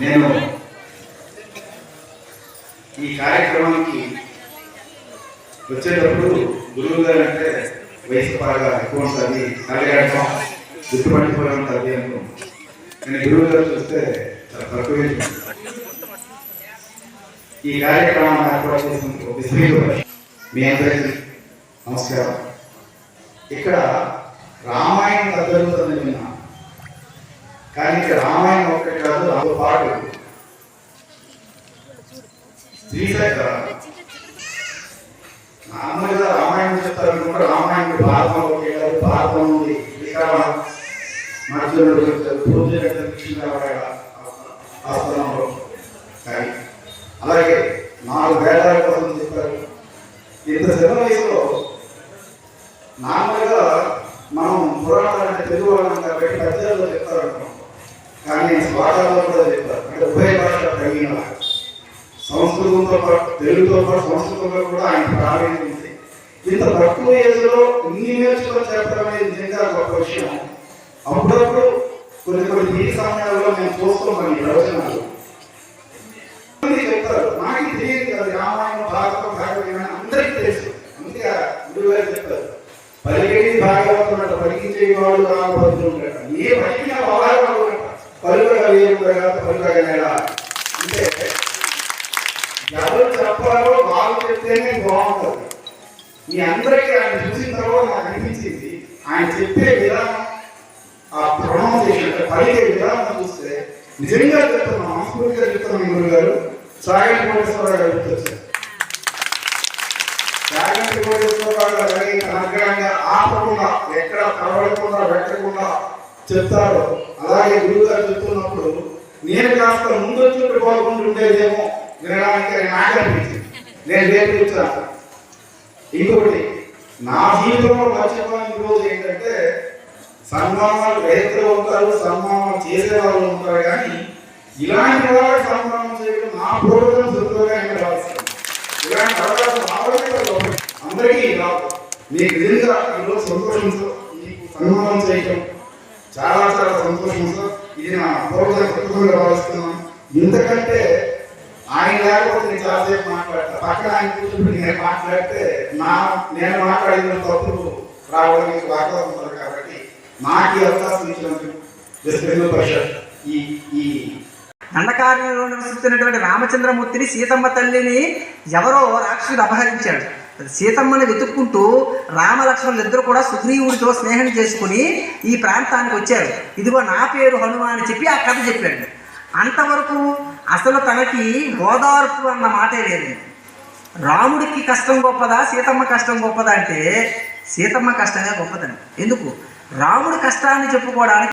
నేను ఈ కార్యక్రమానికి వచ్చేటప్పుడు గురువు గారు అంటే వయసు బాగా ఎక్కువ ఉంటుంది కలగడం గుర్తుపట్టుకోవడం ఉంటుంది అను నేను గురువు గారు చూస్తే చాలా తక్కువే ఈ కార్యక్రమాన్ని ఏర్పాటు చేసినందుకు విశ్వీయుడు మీ అందరికీ నమస్కారం. ఇక్కడ రామాయణ జరుగుతుంది విన్నా కానీ రామాయణం ఒకటి కాదు అందులో పాటు శ్రీశైల నార్మల్గా రామాయణం చెప్తారు అనుకుంటే రామాయణం భారతంలో ఒకే కాదు భారతం ఉంది. శ్రీకారం మధ్యలో చెప్తారు పూజలు ఆస్థానంలో కానీ అలాగే నాలుగు వేదాల కోసం చెప్పారు ఇంత చిన్న వయసులో నార్మల్గా మనం పురాణాలు అంటే తెలుగు వాళ్ళం కాబట్టి పద్యాల్లో చెప్తారు కానీ పాఠాల్లో కూడా చెప్తారు అంటే ఉభయ భాష కలిగిన వారు. సంస్కృతంతో పాటు తెలుగుతో పాటు సంస్కృతంలో కూడా ఆయన ప్రావీణ్యం ఉంది ఇంత తక్కువ ఏజ్లో ఇన్ని నేర్చుకుని చెప్పడం అనేది నిజంగా గొప్ప విషయం. అప్పుడప్పుడు కొన్ని కొన్ని ఈ సమయాల్లో మేము చూస్తాం మన ప్రవచనాలు. చెప్తారు. నాకు తెలియదు కదా రామాయణం భాగవతం భాగవతం అందరికీ తెలుసు. అందుకే గురువుగారు చెప్తారు. పలికేది భాగవతం అంట పలికించే వాడు రామభద్రుడు ఏ పలికిన వాడు పలుకగా వేరుగా పలుకగనేలా అంటే ఎవరు చెప్పాలో వాళ్ళు చెప్తేనే బాగుంటుంది మీ అందరికీ ఆయన చూసిన తర్వాత నాకు అనిపించింది ఆయన చెప్పే విధానం ఆ ప్రొనౌన్సియేషన్ పలికే విధానం చూస్తే నిజంగా చెప్తున్నాం మనస్ఫూర్తిగా చెప్తున్నాం గురువు గారు సాగర్ కోటేశ్వరరావు గారు గుర్తొచ్చారు సాగర్ కోటేశ్వరరావు గారు అలాగే అనుగ్రహంగా ఆపకుండా ఎక్కడ కలవడకుండా పెట్టకుండా చెప్తారు అలాగే గురువుగారు చెప్తున్నప్పుడు నేను కాస్త ముందు వచ్చి బాగుంటుండేదేమో వినడానికి అని నాకు అనిపించింది నేను రేపు ఇంకొకటి నా జీవితంలో మర్చిపోయిన రోజు ఏంటంటే సన్మానాలు రైతులు ఉంటారు సన్మానం చేసే వాళ్ళు ఉంటారు కానీ ఇలాంటి వాళ్ళకి సన్మానం చేయడం నా పూర్వజం శత్రువుగా నేను భావిస్తాను ఇలాంటి అవకాశం రావడమే అందరికీ రాదు. నీకు నిజంగా ఈరోజు సంతోషంతో నీకు సన్మానం చేయడం చాలా చాలా సంతోషంతో ఇది నా పూర్వజం శత్రువుగా భావిస్తున్నాను ఎందుకంటే ఆయన లేకపోతే నేను చాలాసేపు మాట్లాడతా. పక్కన ఆయన కూర్చుంటే నేను మాట్లాడితే నా నేను మాట్లాడిన తప్పులు రావడానికి బాగా ఉంటారు కాబట్టి నాకు ఈ అవకాశం ఇచ్చినందుకు పరిషత్ ఈ ఈ దండకారణ్యంలో నివసిస్తున్నటువంటి రామచంద్రమూర్తిని సీతమ్మ తల్లిని ఎవరో రాక్షసుడు అపహరించాడు. సీతమ్మని వెతుక్కుంటూ రామలక్ష్మణులు ఇద్దరు కూడా సుగ్రీవుడితో స్నేహం చేసుకుని ఈ ప్రాంతానికి వచ్చారు. ఇదిగో నా పేరు హనుమ అని చెప్పి ఆ కథ చెప్పాడు. అంతవరకు అసలు తనకి ఓదార్పు అన్న మాటే లేదు. రాముడికి కష్టం గొప్పదా సీతమ్మ కష్టం గొప్పదా అంటే సీతమ్మ కష్టమే గొప్పదండి. ఎందుకు? రాముడు కష్టాన్ని చెప్పుకోవడానికి